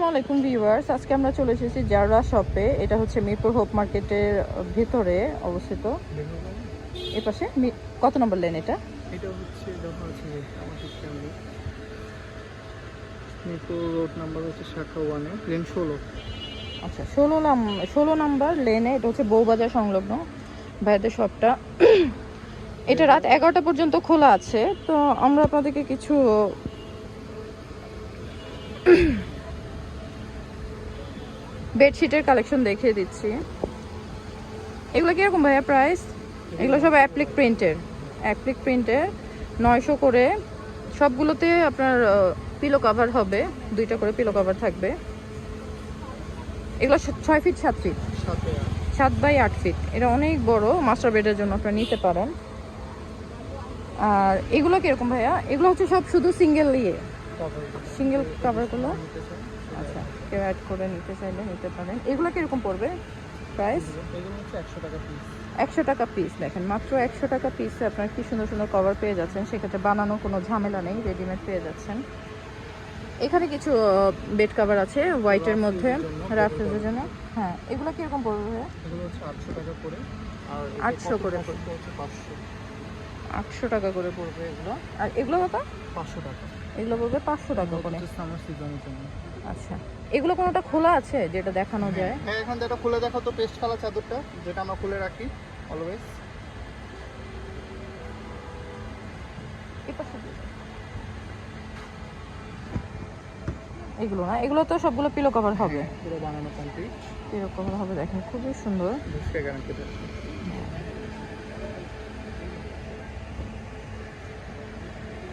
আসসালামু আলাইকুম ভিউয়ার্স। আজকে আমরা চলে এসেছি জাররা শপে। এটা হচ্ছে মিরপুর হোপ মার্কেটের ভেতরে অবস্থিত। এ পাশে? কত নম্বর লেন এটা? এটা হচ্ছে মিরপুর রোড নাম্বার হচ্ছে শাখা ওয়ানে লেন ষোলো। আচ্ছা ষোলো নাম ষোলো নাম্বার লেনে এটা হচ্ছে বউবাজার সংলগ্ন ভাইয়াদের শপটা। এটা রাত এগারোটা পর্যন্ত খোলা আছে। তো আমরা আপনাদেরকে কিছু বেডশিটের কালেকশন দেখিয়ে দিচ্ছি। এগুলো কীরকম ভাইয়া প্রাইস এগুলো সব অ্যাপ্লিক প্রিন্টের অ্যাপ্লিক প্রিন্টের নয়শো করে। সবগুলোতে আপনার পিলো কভার হবে। দুইটা করে পিলো কভার থাকবে। এগুলো ছয় ফিট সাত ফিট সাত বাই আট ফিট এটা অনেক বড়। মাস্টার বেডের জন্য আপনারা নিতে পারেন। আর এগুলো কীরকম ভাইয়া? এগুলো হচ্ছে সব শুধু সিঙ্গেল ইয়ে। সিঙ্গেল কভারগুলো আচ্ছা। কেউ অ্যাড করে নিতে চাইলে নিতে পারেন। এগুলো কীরকম পড়বে প্রাইস একশো টাকা পিস একশো টাকা পিস দেখেন মাত্র একশো টাকা পিসে আপনার কি সুন্দর সুন্দর কভার পেয়ে যাচ্ছেন সেক্ষেত্রে বানানো কোনো ঝামেলা নেই রেডিমেড পেয়ে যাচ্ছেন। এখানে কিছু বেড কভার আছে হোয়াইটের মধ্যে রাফেজের জন্য হ্যাঁ এগুলো কীরকম পড়বে ভাইয়া? এগুলো হচ্ছে আটশো টাকা করে। আর 800 করে। পাঁচশো। আটশো টাকা করে পড়বে এগুলো। আর এগুলো কত? পাঁচশো টাকা। এগুলো পড়বে পাঁচশো টাকা করে। আচ্ছা। এগুলো কোনোটা খোলা আছে যেটা দেখানো যায়? হ্যাঁ এখান এটা খুলে দেখো তো পেস্ট কালার চাদরটা যেটা আমরা খুলে রাখি অলওয়েজ। এগুলো না এগুলো তো সবগুলো পিলো কভার হবে। পুরো বানানো কমপ্লিট পিলো কভার হবে দেখেন খুবই সুন্দর।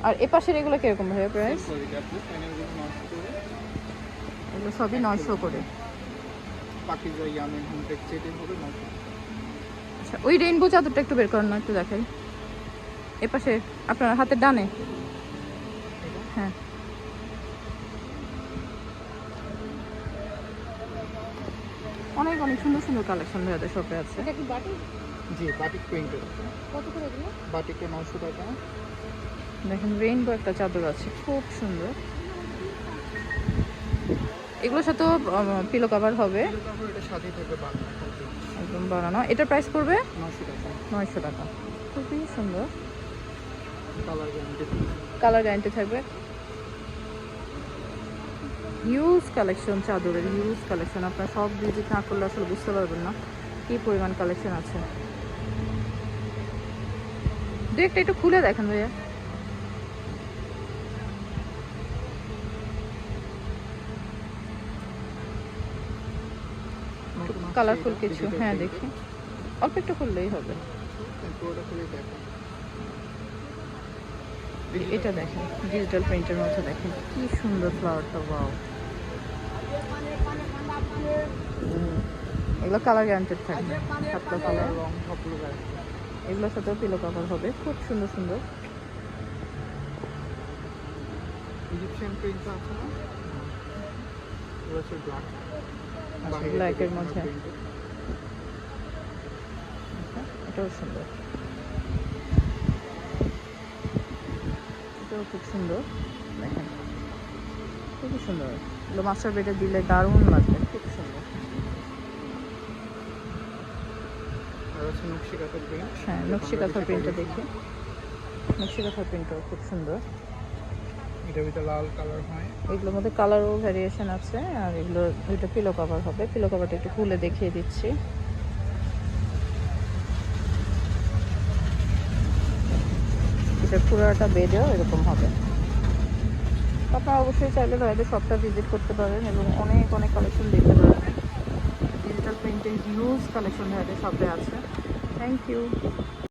আর এ পাশের এগুলো কীরকম ভাবে প্রাইস এগুলো সবই নয়শো করে। আচ্ছা ওই রেইনবো চাদরটা একটু বের করেন না একটু দেখাই। এ পাশে আপনার হাতের ডানে? হ্যাঁ। অনেক অনেক সুন্দর সুন্দর কালেকশন ভাইয়াদের শপে আছে। জি বাটিক প্রিন্টের কত করে এগুলো? বাটিকে নশো টাকা। দেখেন রেইনবো একটা চাদর আছে খুব সুন্দর। এগুলোর সাথেও পিলো কভার হবে। একদম বানানো। এটার প্রাইস পড়বে? নয়শো টাকা। খুবই সুন্দর। কালার গ্যারান্টি কালার গ্যারান্টি থাকবে। হিউজ কালেকশন চাদরের হিউজ কালেকশন আপনার সব ভিজিট না করলে আসলে বুঝতে পারবেন না কি পরিমাণ কালেকশন আছে। দু একটা একটু খুলে দেখেন ভাইয়া। কালারফুল কিছু হ্যাঁ দেখি। অল্প একটু খুললেই হবে। এটা দেখেন ডিজিটাল প্রিন্টের মধ্যে দেখেন। কি সুন্দর ফ্লাওয়ারটা ওয়াও এগুলো কালার গ্যারান্টেড থাকবে সাতটা কালার রং সবগুলো এগুলোর সাথেও পিলো কভার হবে খুব সুন্দর সুন্দর। ইজিপশিয়ান প্রিন্ট আছে না? এগুলো হচ্ছে ব্ল্যাক black এর মধ্যে। এটাও সুন্দর। এটাও খুব সুন্দর দেখেন। খুবই সুন্দর। এগুলো মাস্টার বেডে দিলে দারুণ লাগবে খুব সুন্দর। হ্যাঁ নকশি কাঁথার প্রিন্টটা দেখি। নকশি কাঁথার প্রিন্টটাও খুব সুন্দর। লাল কালার হয়। এগুলোর মধ্যে কালারও ভ্যারিয়েশন আছে, আর এগুলো দুইটা পিলো কভার হবে। পিলো কভারটা একটু খুলে দেখিয়ে দিচ্ছি। এটা পুরোটা বেডেও এরকম হবে। আপনারা অবশ্যই চাইলে ভাইদের শপটা ভিজিট করতে পারেন এবং অনেক অনেক কালেকশন দেখতে পারেন ডিজিটাল প্রিন্টের হিউজ কালেকশন ভাইদের শপে আছে। Thank you